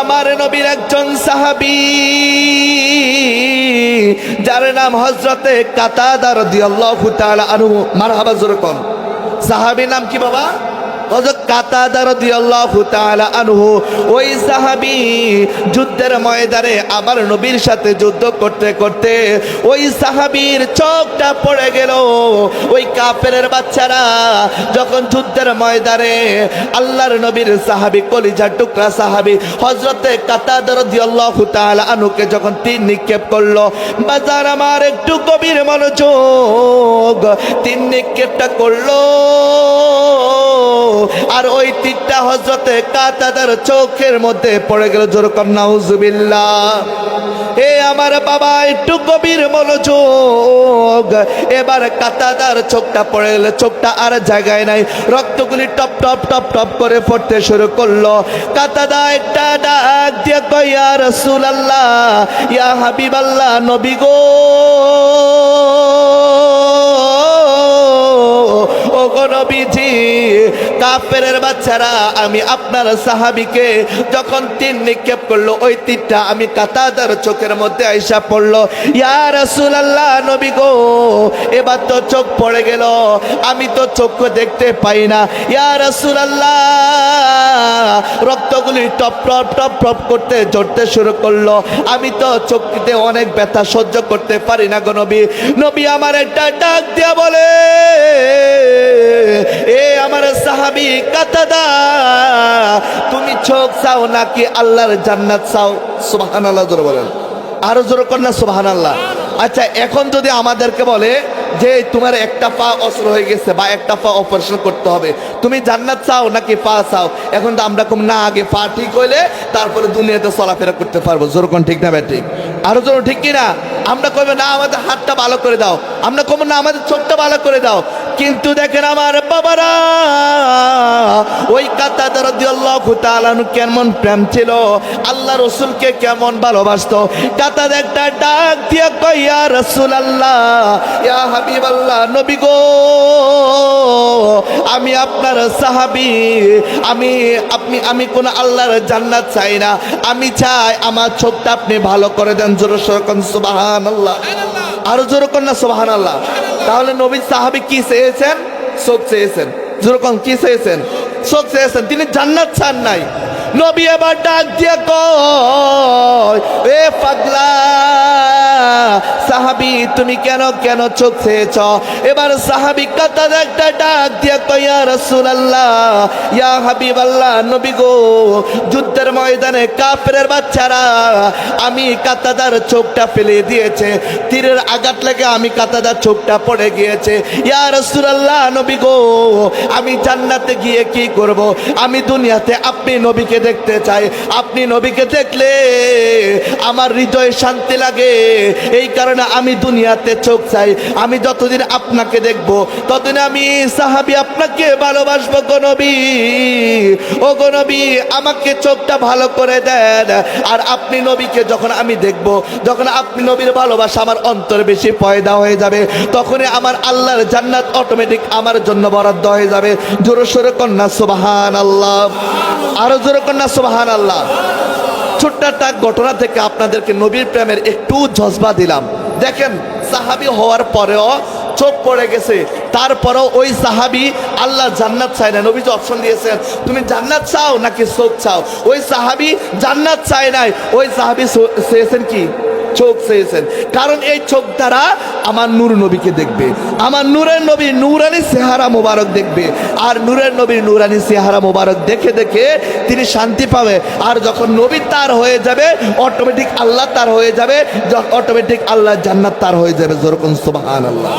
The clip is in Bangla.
আমার নবীর একজন সাহাবি, যার নাম হজরতে কাতাদার দিয়াল্লাহু তাআলা আনহু। মারহাবা জোরে কোন। সাহাবির নাম কি বাবা? হযরত কাতাদা রাদিয়াল্লাহু তাআলা আনহু ওই সাহাবী যুদ্ধের ময়দানে আমার নবীর সাথে যুদ্ধ করতে করতে ওই সাহাবীর চোখটা পড়ে গেল। ওই কাফেরের বাচ্চারা যখন যুদ্ধের ময়দানে আল্লাহর নবীর সাহাবী, কলিজার টুকরা সাহাবী হযরতে কাতাদা রাদিয়াল্লাহু তাআলা আনহুকে যখন তীর নিক্ষেপ করল, বাজার আমার একটু গভীর মনোযোগ। তিন নিক্ষেপটা করল। আর ওই তীরটা হজরতে কাতাদার চোখের মধ্যে পড়ে গেল জোর কন্যা এ আমার বাবা, একটু গভীর মনোযোগ। এবার কাতাদার চোখটা পড়ে গেল, চোখটা আর জায়গায় নাই। রক্তগুলি টপ টপ টপ টপ করে পড়তে শুরু করল। কাতাদা একটা ডাক দিয়ে কইয়া রসুল আল্লাহ ইয়া হাবিব আল্লাহ নবী গো। ও গো কাফেরের বাচ্চারা, আমি আপনার সাহাবিকে যখন তিন নিক্ষেপ করল, ওই তীরটা আমি কাতাদার চোখের মধ্যে আইসা পড়ল। ইয়া রাসূলুল্লাহ, নবী গো, এবার তো চোখ পড়ে গেল, আমি তো চোখ দেখতে পাই না। ইয়া রাসূলুল্লাহ, রক্তগুলি টপ টপ টপ টপ করতে ঝরতে শুরু করল। আমি তো চোখতে অনেক ব্যথা সহ্য করতে পারি না গো নবী। নবী আমার একটা ডাক দিয়া বলে কাতাদা তুমি চোখ চাও নাকি আল্লাহর জান্নাত চাও? সুবাহান আল্লাহ জোরে বলেন। আরও জোরে কর না, সুবহানাল্লাহ। আচ্ছা এখন যদি আমাদেরকে বলে যে তোমার একটা পা অস্ত্র হয়ে গেছে বা একটা পা অপারেশন করতে হবে, তুমি জান্নাত চাও নাকি পা চাও? এখন তো আমরা কম না, আগে পা ঠিক হইলে তারপরে দুনিয়াতে চলাফেরা করতে পারব। জোরকন ঠিক না ঠিক? আরও জোর ঠিক কিনা? আমরা কবে না, আমাদের হাতটা ভালো করে দাও। আমরা কব না, আমাদের চোখটা ভালো করে দাও। কিন্তু দেখেন আমার বাবারা ওই কাতাদার রাদিয়াল্লাহু তাআলা আনহু কেমন প্রেম ছিল? আল্লাহ রসুলকে কেমন ভালোবাসতো? কাতাদ একটা ডাক দিয়ে কই ইয়া রাসূলুল্লাহ, ইয়া হাবিবাল্লাহ, নবী গো, আমি আপনার সাহাবী, আমি, আপনি, আমি কোন আল্লাহর জান্নাত চাই না। আমি চাই আমার চোখটা আপনি ভালো করে দেন, জোরে সরকন সুবহানাল্লাহ। আরও জোরে কর না, সুবহানাল্লাহ। তাহলে নবী সাহাবী কি চেয়েছেন? চোখ চেয়েছেন। যেরকম কি চেয়েছেন? চেয়েছেন তিনি জান্নাত চান নাই। নবী এবার ডাক দিয়ে কয় সাহাবি, তুমি কেন কেন চোখ চেয়েছ এবার সাহাবি একটা ডাক দিয়ে কয়া রাসূলুল্লাহ, ইয়া হাবিবাল্লাহ, নবী গো, যুদ্ধের ময়দানে কাফেরের বাচ্চারা, আমি কাতাদার চোখটা ফেলে দিয়েছে, তীরের আঘাত লেগে আমি কাতাদার চোখটা পড়ে গিয়েছে। ইয়া রাসূলুল্লাহ, নবী গো, আমি জান্নাতে গিয়ে কি করব? আমি দুনিয়াতে আপনি নবীকে দেখতে চাই, আপনি নবীকে দেখলে আমার হৃদয়ে শান্তি লাগে। এই কারণে আমি দুনিয়াতে চোখ চাই। আমি যতদিন আপনাকে দেখব, ততদিন আমি সাহাবি আপনাকে ভালোবাসবো গো ও গো আমাকে চোখটা ভালো করে দেন। আর আপনি নবীকে যখন আমি দেখব, যখন আপনি নবীর ভালোবাসা আমার অন্তর বেশি পয়দা হয়ে যাবে, তখনই আমার আল্লাহর জান্নাত অটোমেটিক আমার জন্য বরাদ্দ হয়ে যাবে। জোরে, সোরে কন্যা সুবাহান আল্লাহ আরও জোরে কন্যা সুবাহান আল্লাহ ছোট্ট ঘটনা থেকে আপনাদেরকে নবীর প্রেমের একটু জজবা দিলাম। দেখেন, সাহাবি হওয়ার পরেও চোখ পড়ে গেছে। তারপরেও ওই সাহাবি আল্লাহ জান্নাত চায় না। নবীজ অপশন দিয়েছেন, তুমি জান্নাত চাও নাকি চোখ চাও? ওই সাহাবি জান্নাত চায় নাই। ওই সাহাবি চেয়েছেন কি? চোখ চেয়েছেন। কারণ এই চোখ দ্বারা আমার নূর নবীকে দেখবে। আমার নূরের নবী নূরানি সেহারা মোবারক দেখবে। আর নূরের নবী নূরানি সেহারা মোবারক দেখে দেখে তিনি শান্তি পাবে। আর যখন নবী তার হয়ে যাবে অটোমেটিক আল্লাহ তার হয়ে যাবে। অটোমেটিক আল্লাহ জান্নাত তার হয়ে যাবে। যেরকম সুবহান আল্লাহ